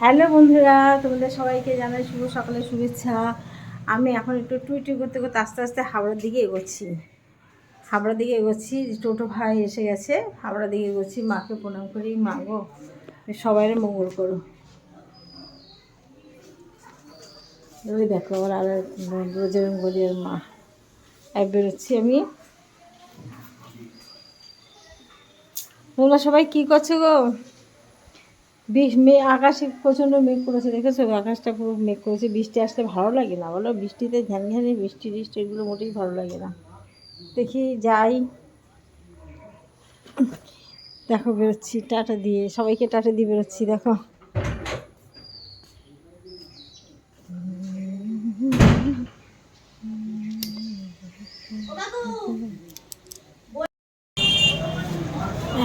Hello বন্ধুরা, তোমাদের সবাইকে জানাই শুভ সকালের শুভেচ্ছা। আমি এখন একটু টুইটি করতে করতে আস্তে আস্তে হাওড়ার দিকে এগোচ্ছি। হাওড়ার দিকে এগোচ্ছি, টোটো ভাই এসে গেছে। হাওড়ার দিকে এগোচ্ছি, মাকে প্রণাম করি। মা গো সবাই মঙ্গল করো। ওই দেখো, আমার আর রোজের গলিয়ার মা। এক বেরোচ্ছি আমি। তোমরা সবাই কী করছ গো? বিষ মেঘ আকাশে প্রচণ্ড মেঘ করেছে, দেখেছ? আকাশটা পুরো মেঘ করেছে। বৃষ্টি আসলে ভালো লাগে না, বলো? বৃষ্টিতে ধ্যান ধ্যানে বৃষ্টি টিষ্টি এগুলো মোটেই ভালো লাগে না। দেখি, যাই। দেখো, বেরোচ্ছি, টাটা দিয়ে। সবাইকে টাটা দিয়ে বেরোচ্ছি, দেখো।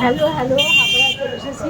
হ্যালো হ্যালো চলে এসেছি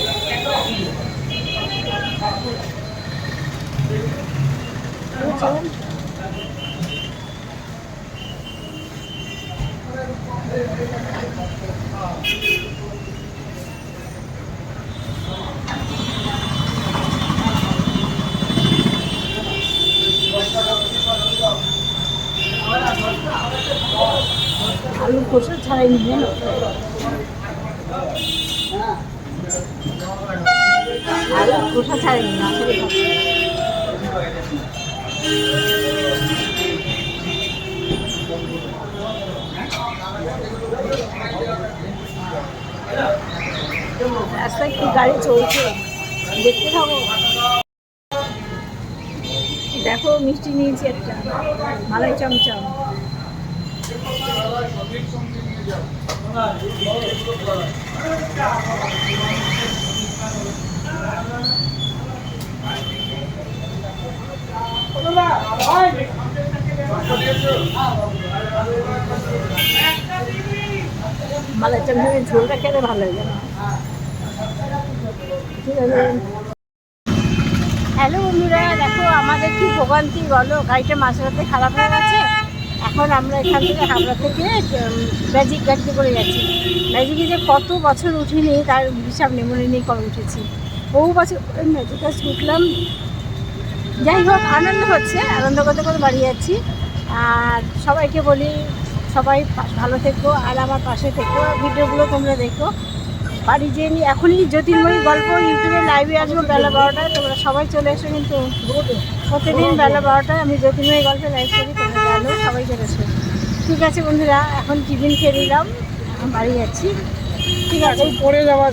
আলু খোসা ছাড়াই নিয়ে আলু খোসা ছাড়াই নিয়ে আসলে খাচ্ছি। রাস্তায় কি গাড়ি চলছে? দেখতে থাকো। দেখো মিষ্টি নিয়েছি একটা। মালাই চমচম। খেতে ভালো ঠিক আছে হ্যালো বন্ধুরা, দেখো আমাদের কি ভোগান্তি বলো? গাড়িটা মাঝরাতে খারাপ হয়ে গেছে। এখন আমরা এখান থেকে হাবড়া থেকে ম্যাজিক গাড়িতে করে যাচ্ছি। ম্যাজিকে যে কত বছর উঠিনি, তার হিসাব নেই মনে নেই কবে উঠেছি। বহু বছর ম্যাজিকে উঠলাম। যাই হোক, আনন্দ হচ্ছে, আনন্দ করতে করে বাড়ি যাচ্ছি। আর সবাইকে বলি, সবাই ভালো থেকো আর আমার পাশে থেকো। ভিডিওগুলো তোমরা দেখো। বাড়ি নিয়ে এখনই জ্যোতির্ময়ী গল্প ইউটিউবে লাইভে আসব বেলা বারোটায়। তোমরা সবাই চলে এসো কিন্তু প্রতিদিন বেলা বারোটায় আমি জ্যোতির্ময়ী গল্পে লাইভ করি, তোমরা জানো, সবাই চলে এসো। ঠিক আছে বন্ধুরা, এখন টিফিন খেয়ে নিলাম। বাড়ি যাচ্ছি। ঠিক আছে। পরে যাওয়া